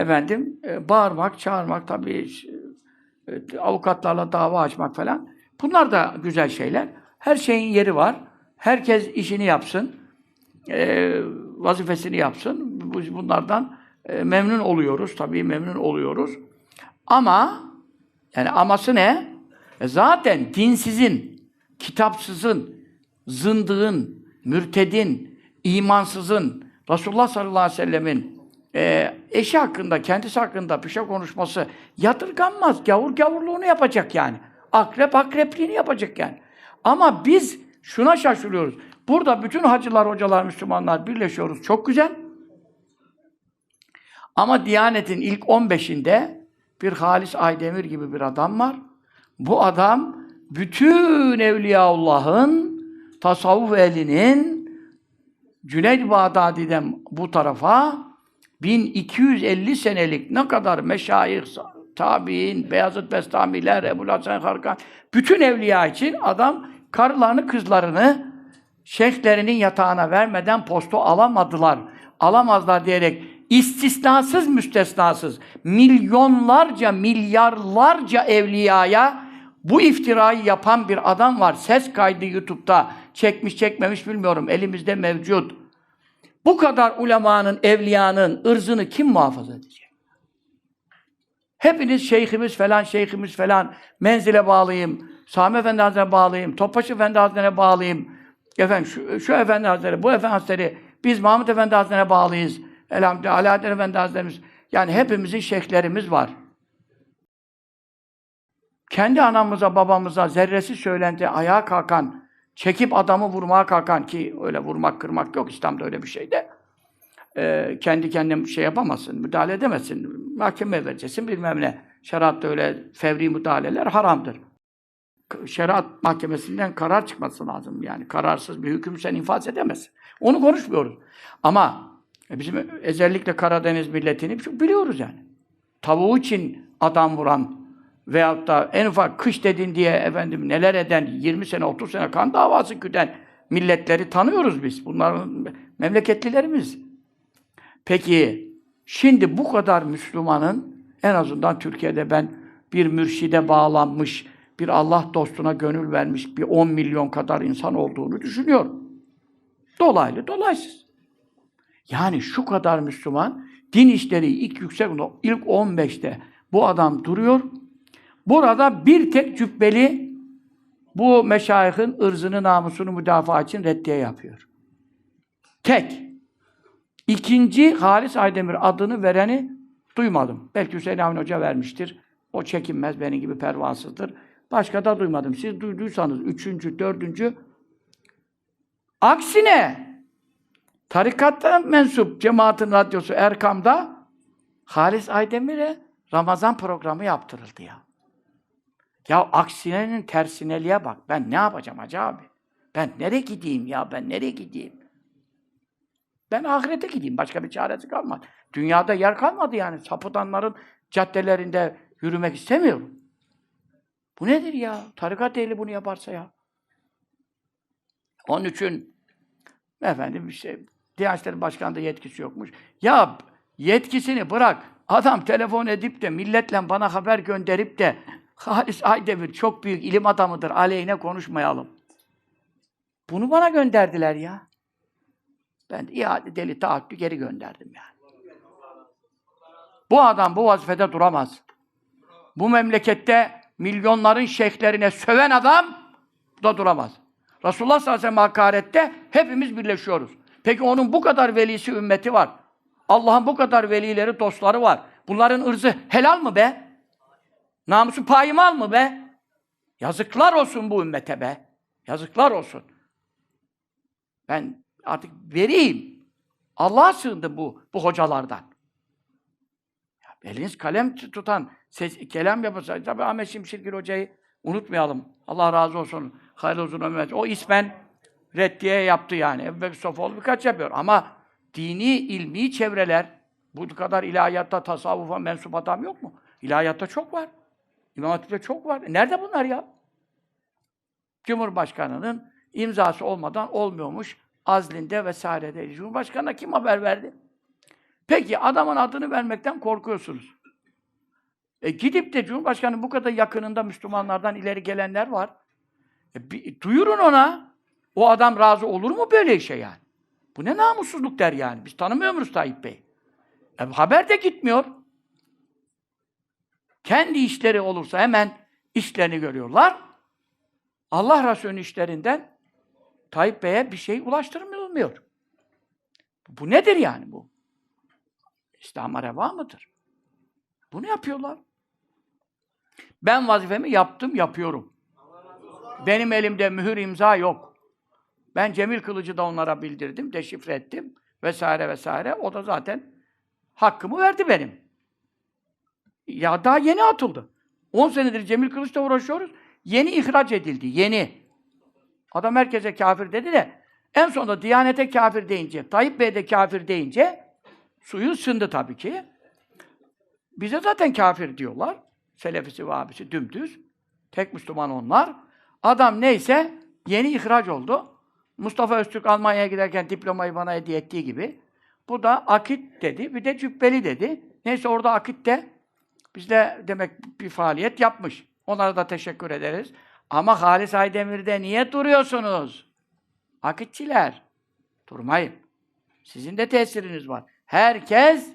efendim e, bağırmak, çağırmak tabii e, avukatlarla dava açmak falan. Bunlar da güzel şeyler. Her şeyin yeri var. Herkes işini yapsın. e, vazifesini yapsın. Bu- Bunlardan e, memnun oluyoruz. Tabii memnun oluyoruz. Ama yani aması ne? E zaten dinsizin, kitapsızın, zındığın, mürtedin, imansızın, Resulullah sallallahu aleyhi ve sellemin e, eşi hakkında, kendisi hakkında bir şey konuşması yadırganmaz. Gavur gavurluğunu yapacak yani. Akrep akrepliğini yapacak yani. Ama biz şuna şaşırıyoruz. Burada bütün hacılar, hocalar, Müslümanlar birleşiyoruz. Çok güzel. Ama Diyanet'in ilk 15'inde bir Halis Aydemir gibi bir adam var. Bu adam bütün Evliyaullah'ın, tasavvuf ehlinin Cüneyd Bağdadi'den bu tarafa 1250 senelik ne kadar meşayih, tabi'in, Beyazıt Bestamiler, Ebu Hasan Harkan, bütün evliya için adam karılarını, kızlarını şeyhlerinin yatağına vermeden postu alamadılar. Alamazlar diyerek istisnasız müstesnasız milyonlarca, milyarlarca evliyaya bu iftirayı yapan bir adam var. Ses kaydı YouTube'da çekmiş çekmemiş bilmiyorum. Elimizde mevcut. Bu kadar ulemanın, evliyanın ırzını kim muhafaza edecek? Hepiniz şeyhimiz falan, şeyhimiz falan, menzile bağlıyım, Sami Efendi Hazretleri'ne bağlıyım, Topbaşı Efendi Hazretleri'ne bağlıyım, efendim şu, şu Efendi Hazretleri, bu Efendi Hazretleri, biz Mahmud Efendi Hazretleri'ne bağlıyız. Elhamdülillah, Alaaddin Efendi Hazretlerimiz. Yani hepimizin şeyhlerimiz var. Kendi anamıza, babamıza zerresi söylenti ayağa kalkan, çekip adamı vurmaya kalkan ki öyle vurmak, kırmak yok İslam'da öyle bir şey de. Ee, kendi kendine şey yapamazsın, müdahale edemezsin. Mahkemeye vereceksin bilmem ne. Şeriatta öyle fevri müdahaleler haramdır. Şeriat mahkemesinden karar çıkması lazım. Yani kararsız bir hüküm sen infaz edemezsin. Onu konuşmuyoruz. Ama e, bizim özellikle Karadeniz milletini biliyoruz yani. Tavuğu için adam vuran veyahut da en ufak kış dedin diye efendim neler eden, 20 sene, 30 sene kan davası güden milletleri tanıyoruz biz. Bunların memleketlilerimiz. Peki, şimdi bu kadar Müslümanın, en azından Türkiye'de ben bir mürşide bağlanmış, bir Allah dostuna gönül vermiş bir 10 milyon kadar insan olduğunu düşünüyorum. Dolaylı, dolaysız. Yani şu kadar Müslüman, din işleri ilk yüksek, ilk 15'te bu adam duruyor. Burada bir tek cübbeli bu meşayihin ırzını, namusunu müdafaa için reddiye yapıyor. Tek. İkinci Halis Aydemir adını vereni duymadım. Belki Hüseyin Avni Hoca vermiştir. O çekinmez, benim gibi pervasızdır. Başka da duymadım. Siz duyduysanız üçüncü, dördüncü. Aksine tarikatta mensup cemaatin radyosu Erkam'da Halis Aydemir'e Ramazan programı yaptırıldı ya. Ya aksinenin tersineliğe bak. Ben ne yapacağım hacı abi? Ben nereye gideyim ya? Ben nereye gideyim? Ben ahirete gideyim. Başka bir çaresi kalmadı. Dünyada yer kalmadı yani. Sapıtanların caddelerinde yürümek istemiyorum. Bu nedir ya? Tarikat ehli bunu yaparsa ya. Onun için efendim işte Diyanet Başkanı da yetkisi yokmuş. Ya yetkisini bırak. Adam telefon edip de milletle bana haber gönderip de Halis Aydemir çok büyük ilim adamıdır. Aleyhine konuşmayalım. Bunu bana gönderdiler ya. Ben de iade deli tahakkü geri gönderdim yani. Bu adam bu vazifede duramaz. Bu memlekette milyonların şeyhlerine söven adam da duramaz. Resulullah sallallahu aleyhi ve sellem hakarette hepimiz birleşiyoruz. Peki onun bu kadar velisi ümmeti var. Allah'ın bu kadar velileri, dostları var. Bunların ırzı helal mı be? Namusu payimal mı be? Yazıklar olsun bu ümmete be. Yazıklar olsun. Ben artık vereyim. Allah'a sığındı bu, bu hocalardan. Ya, eliniz kalem tutan, ses, kelam yapasa, tabi Ahmet Şimşirgil hocayı unutmayalım. Allah razı olsun. Hayırlı uzun ömür. O ismen reddiye yaptı yani. Ebu Bekir Sofoğlu birkaç yapıyor. Ama dini, ilmi çevreler, bu kadar ilahiyatta, tasavvufa mensup adam yok mu? İlahiyatta çok var. İmam Hatip'te çok var. Nerede bunlar ya? Cumhurbaşkanının imzası olmadan olmuyormuş. Azlinde vesairede. Cumhurbaşkanına kim haber verdi? Peki adamın adını vermekten korkuyorsunuz. E gidip de Cumhurbaşkanı bu kadar yakınında Müslümanlardan ileri gelenler var. E, bir- duyurun ona. O adam razı olur mu böyle işe yani? Bu ne namussuzluk der yani. Biz tanımıyor muyuz Tayyip Bey? E, haber de gitmiyor. Kendi işleri olursa hemen işlerini görüyorlar. Allah Resulü'nün işlerinden Tayyip Bey'e bir şey ulaştırılmıyor. Bu nedir yani bu? İslam'a reva mıdır? Bunu yapıyorlar. Ben vazifemi yaptım, yapıyorum. Benim elimde mühür imza yok. Ben Cemil Kılıcı da onlara bildirdim, deşifre ettim vesaire vesaire. O da zaten hakkımı verdi benim. Ya daha yeni atıldı. 10 senedir Cemil Kılıç'la uğraşıyoruz. Yeni ihraç edildi, yeni. Adam herkese kafir dedi de en sonunda Diyanete kafir deyince, Tayyip Bey de kafir deyince suyu ısındı tabii ki. Bize zaten kafir diyorlar. Selefisi, Vahhabisi dümdüz. Tek Müslüman onlar. Adam neyse yeni ihraç oldu. Mustafa Öztürk Almanya'ya giderken diplomayı bana hediye ettiği gibi. Bu da akit dedi. Bir de cübbeli dedi. Neyse orada akit de bizde demek bir faaliyet yapmış. Onlara da teşekkür ederiz. Ama Halis Aydemir'de niye duruyorsunuz? Akitçiler. Durmayın. Sizin de tesiriniz var. Herkes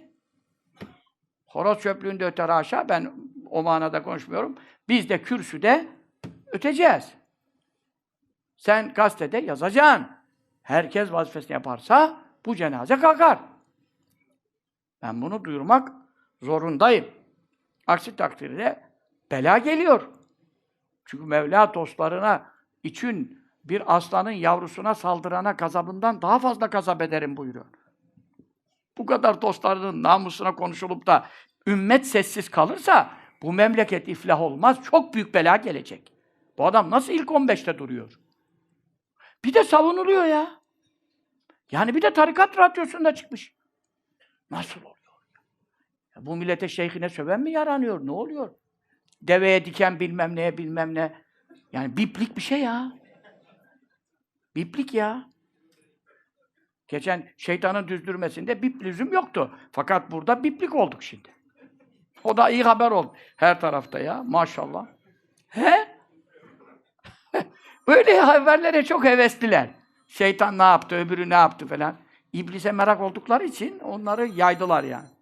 horoz çöplüğünde öter aşağı. Ben o manada konuşmuyorum. Biz de kürsüde öteceğiz. Sen gazetede yazacaksın. Herkes vazifesini yaparsa bu cenaze kalkar. Ben bunu duyurmak zorundayım. Aksi takdirde bela geliyor. Çünkü Mevla dostlarına için bir aslanın yavrusuna saldırana gazabından daha fazla gazap ederim buyuruyor. Bu kadar dostlarının namusuna konuşulup da ümmet sessiz kalırsa bu memleket iflah olmaz. Çok büyük bela gelecek. Bu adam nasıl ilk 15'te duruyor? Bir de savunuluyor ya. Yani bir de tarikat radyosunda çıkmış. Nasıl oluyor? Bu millete şeyhine söven mi yaranıyor? Ne oluyor? Deveye diken bilmem neye bilmem ne. Yani biplik bir şey ya. Biplik ya. Geçen şeytanın düzdürmesinde bip lüzum yoktu. Fakat burada biplik olduk şimdi. O da iyi haber oldu. Her tarafta ya. Maşallah. He? Öyle haberlere çok hevesliler. Şeytan ne yaptı, öbürü ne yaptı falan. İblise merak oldukları için onları yaydılar yani.